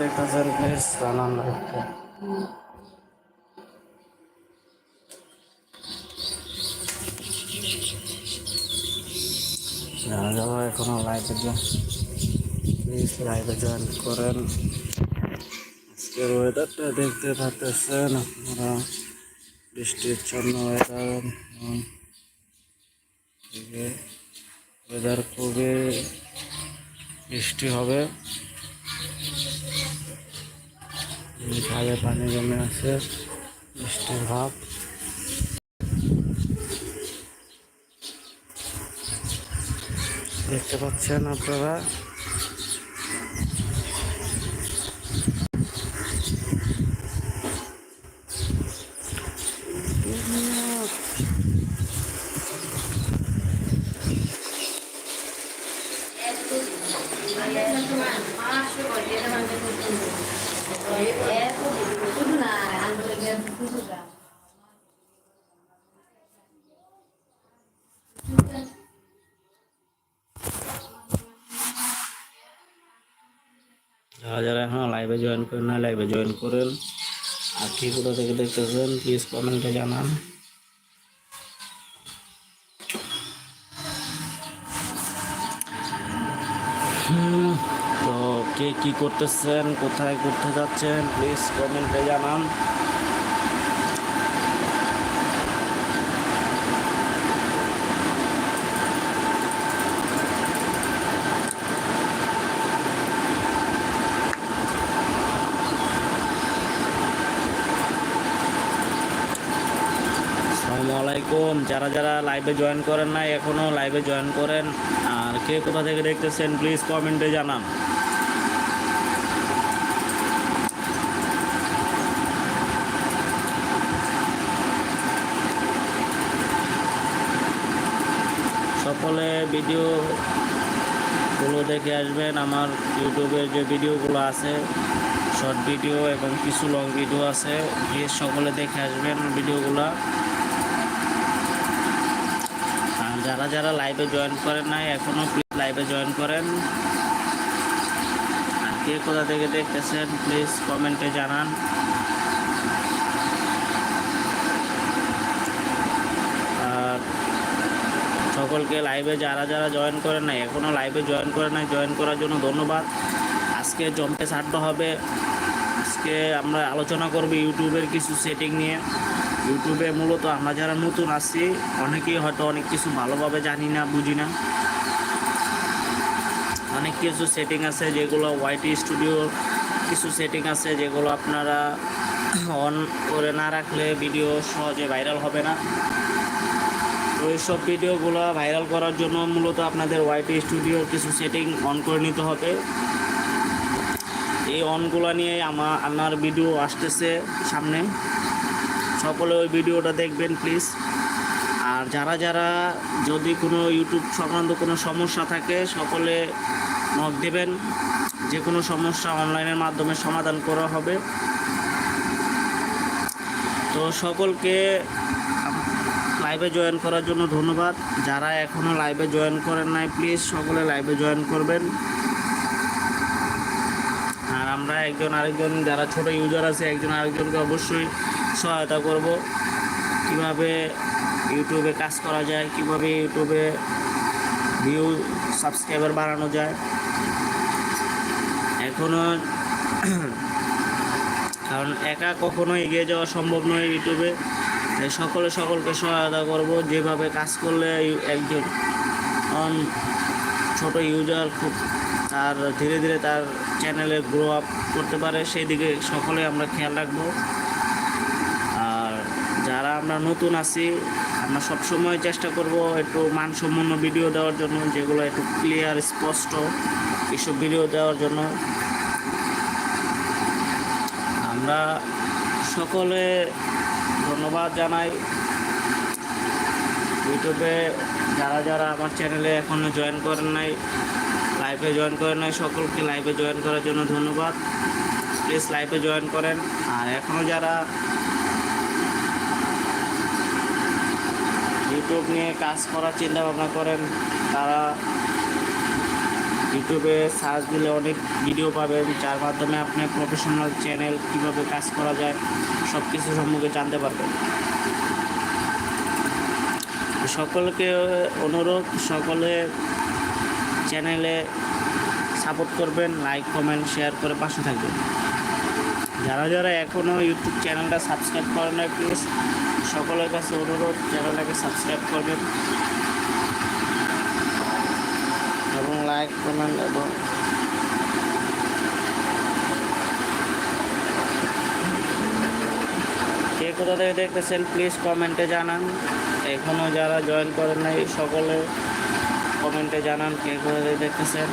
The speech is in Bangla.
দেখতেছেন প্লিজ বানান লাইভটা যারা যারা এখনও লাইভে প্লিজ লাইভে জয়েন করেন। আজকের ওয়েদারটা দেখতে পাচ্ছেন আপনারা। বৃষ্টির জন্য ওয়েদার ওয়েদার খুবই বৃষ্টি হবে। খালে পানি জমে আছে বৃষ্টির ভাব। দেখতে পাচ্ছেন আপনারা? জয়েন করেন না লাইভে জয়েন করেন। আর কি কোথা থেকে দেখতেছেন প্লিজ কমেন্টে জানান হুম, তো কে কি করতেছেন, কোথায় করতে যাচ্ছেন প্লিজ কমেন্টে জানান। আলাইকুম। যারা যারা লাইভে জয়েন করেন নাই এখনও লাইভে জয়েন করেন। আর কে কোথা থেকে দেখতেছেন প্লিজ কমেন্টে জানান। সকলে ভিডিও গুলো দেখে আসবেন। আমার ইউটিউবের যে ভিডিওগুলো আছে শর্ট ভিডিও এবং কিছু লং ভিডিও আছে প্লিজ সকলে দেখে আসবেন ভিডিওগুলো আর যারা যারা লাইভে জয়েন করেন নাই এখনও প্লিজ লাইভে জয়েন করেন। আর কে কোথা থেকে দেখতেছেন প্লিজ কমেন্টে জানান আর সকলকে লাইভে যারা যারা জয়েন করেন নাই এখনও লাইভে জয়েন করে নাই জয়েন করার জন্য ধন্যবাদ। আজকে জম্পে ছাড়তে হবে। আজকে আমরা আলোচনা করব ইউটিউবের কিছু সেটিং নিয়ে। ইউটিউবে মূলত আমরা যারা নতুন আসছি অনেকেই হয়তো অনেক কিছু ভালোভাবে জানি না, বুঝি না। অনেক কিছু সেটিং আছে যেগুলো ওয়াইটি স্টুডিও কিছু সেটিং আছে যেগুলো আপনারা অন করে না রাখলে ভিডিও সহজে ভাইরাল হবে না। তো এইসব ভিডিওগুলো ভাইরাল করার জন্য মূলত আপনাদের ওয়াইটি স্টুডিওর কিছু সেটিং অন করে নিতে হবে। এই অনগুলো নিয়ে আমার আমার ভিডিও আসতেছে সামনে। সকলে ওই ভিডিওটা দেখবেন প্লিজ আর যারা যারা যদি কোনো ইউটিউব সংক্রান্ত কোনো সমস্যা থাকে, সকলে নক দেবেন। যে কোনো সমস্যা অনলাইনের মাধ্যমে সমাধান করা হবে। তো সকলকে লাইভে জয়েন করার জন্য ধন্যবাদ। যারা এখনও লাইভে জয়েন করেন নাই প্লিজ সকলে লাইভে জয়েন করবেন। আর আমরা একজন আরেকজন, যারা ছোট ইউজার আছে, একজন আরেকজনকে অবশ্যই সহায়তা করব। কীভাবে ইউটিউবে কাজ করা যায়, কীভাবে ইউটিউবে ভিউ সাবস্ক্রাইবার বাড়ানো যায়। এখনও কারণ একা কখনো এগিয়ে যাওয়া সম্ভব নয় ইউটিউবে। সকলে সকলকে সহায়তা করব। যেভাবে কাজ করলে একজন ছোট ইউজার খুব তার ধীরে ধীরে তার চ্যানেলে গ্রো আপ করতে পারে সেই দিকে সকলে আমরা খেয়াল রাখব। আর যারা আমরা নতুন আছি, আমরা সবসময় চেষ্টা করব একটু মানসম্পন্ন ভিডিও দেওয়ার জন্য, যেগুলো একটু ক্লিয়ার স্পষ্ট এসব ভিডিও দেওয়ার জন্য। আমরা সকলে ধন্যবাদ জানাই। ইউটিউবে যারা যারা আমার চ্যানেলে এখনও জয়েন করেন নাই লাইভে জয়েন করেন নাই, সকলকে লাইভে জয়েন করার জন্য ধন্যবাদ। প্লিজ লাইভে জয়েন করেন। আর এখনও যারা ইউটিউব নিয়ে কাজ করার চিন্তা ভাবনা করেন, তারা ইউটিউবে সার্চ দিলে অনেক ভিডিও পাবেন, যার মাধ্যমে আপনি প্রফেশনাল চ্যানেল কীভাবে কাজ করা যায় সব কিছু সম্পর্কে জানতে পারবেন। সকলকে অনুরোধ, সকলে চ্যানেলে সাপোর্ট করবেন লাইক কমেন্ট শেয়ার করে পাশে থাকবেন। যারা যারা এখনও ইউটিউব চ্যানেলটা সাবস্ক্রাইব করেন না প্লিজ সকলের কাছে অনুরোধ চ্যানেলটাকে সাবস্ক্রাইব করবেন। লাইক কমেন্ট এবং কে কোথা থেকে দেখতেছেন প্লিজ কমেন্টে জানান। এখনও যারা জয়েন করেন নাই, সকলে কমেন্টে জানান কে কোথা থেকে দেখতেছেন।